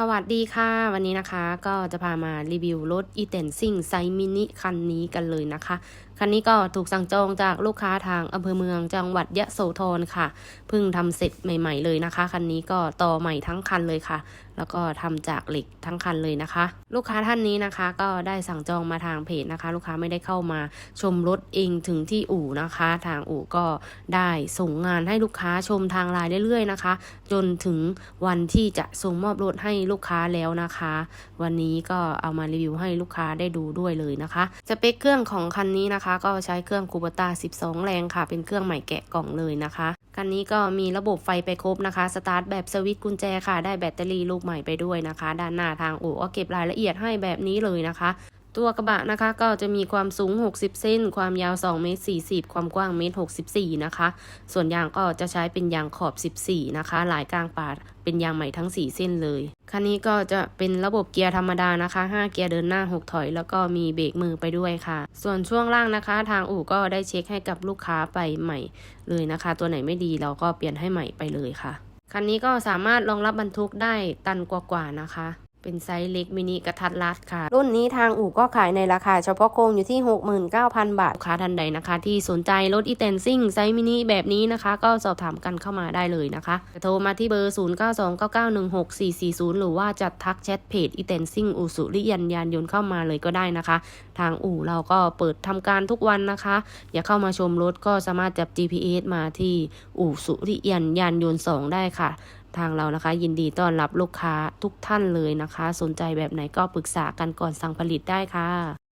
สวัสดีค่ะ วันนี้นะคะก็จะพามารีวิวรถอีเตนซิ่งไซมินิคันนี้กันเลยนะคะ คันนี้ก็ถูกสั่งจองจากลูกค้าทางอำเภอเมืองจังหวัดยะโสธรค่ะเพิ่งทำเสร็จใหม่ ๆ เลยนะคะ คันนี้ก็ต่อใหม่ทั้งคันเลยค่ะ แล้วก็ทำจากเหล็กทั้งคันเลยนะคะ ลูกค้าท่านนี้นะคะ ก็ได้สั่งจองมาทางเพจนะคะ ลูกค้าไม่ได้เข้ามาชมรถเองถึงที่อู่นะคะ ทางอู่ก็ได้ส่งงานให้ลูกค้าชมทางไลน์เรื่อยๆนะคะ จนถึงวันที่จะส่งมอบรถให้ลูกค้าแล้วนะคะ วันนี้ก็เอามารีวิวให้ลูกค้าได้ดูด้วยเลยนะคะสเปคเครื่องของคันนี้นะคะ ก็ใช้เครื่องคูเบต้า12 แรงค่ะ เป็นเครื่องใหม่แกะกล่องเลยนะคะคันนี้ก็มีระบบไฟไปครบนะคะ สตาร์ทแบบสวิตช์กุญแจค่ะ ได้แบตเตอรี่ลูกใหม่ไปด้วยนะคะ ด้านหน้าทางอู่ก็เก็บรายละเอียดให้แบบนี้เลยนะคะ ตัวกระบะนะคะก็จะมีความสูง 60เซนความยาว2เมตร40 ความกว้างเมตร64 นะคะ ส่วนยางก็จะใช้เป็นยางขอบ 14 นะคะ หลายกลางปาดเป็นยางใหม่ทั้ง 4 เส้นเลย คันนี้ก็จะเป็นระบบเกียร์ธรรมดานะคะ 5 เกียร์เดินหน้า 6 ถอย แล้วก็มีเบรกมือไปด้วยค่ะ ส่วนช่วงล่างนะคะ ทางอู่ก็ได้เช็คให้กับลูกค้าไปใหม่เลยนะคะ ตัวไหนไม่ดีเราก็เปลี่ยนให้ใหม่ไปเลยค่ะ คันนี้ก็สามารถรองรับบรรทุกได้ตันกว่าๆนะคะ เป็นไซส์เล็กมินิกระทัดรัดค่ะ รุ่นนี้ทางอู่ก็ขายในราคาเฉพาะโครงอยู่ที่ 69,000 บาทลูกค้าท่านใดนะคะ ที่สนใจรถอีเตนซิ่งไซส์มินิแบบนี้นะคะ ก็สอบถามกันเข้ามาได้เลยนะคะโทรมาที่เบอร์ 0929916440 หรือว่าจะทักแชทเพจอีเตนซิ่งอู่สุริยันยานยนต์เข้ามาเลยก็ได้นะคะ ทางอู่เราก็เปิดทำการทุกวันนะคะ อยากเข้ามาชมรถก็สามารถจับ GPS มาที่อู่สุริยันยานยนต์2ได้ค่ะ ทางเรานะคะ ยินดีต้อนรับลูกค้าทุกท่านเลยนะคะ สนใจแบบไหนก็ปรึกษากันก่อนสั่งผลิตได้ค่ะ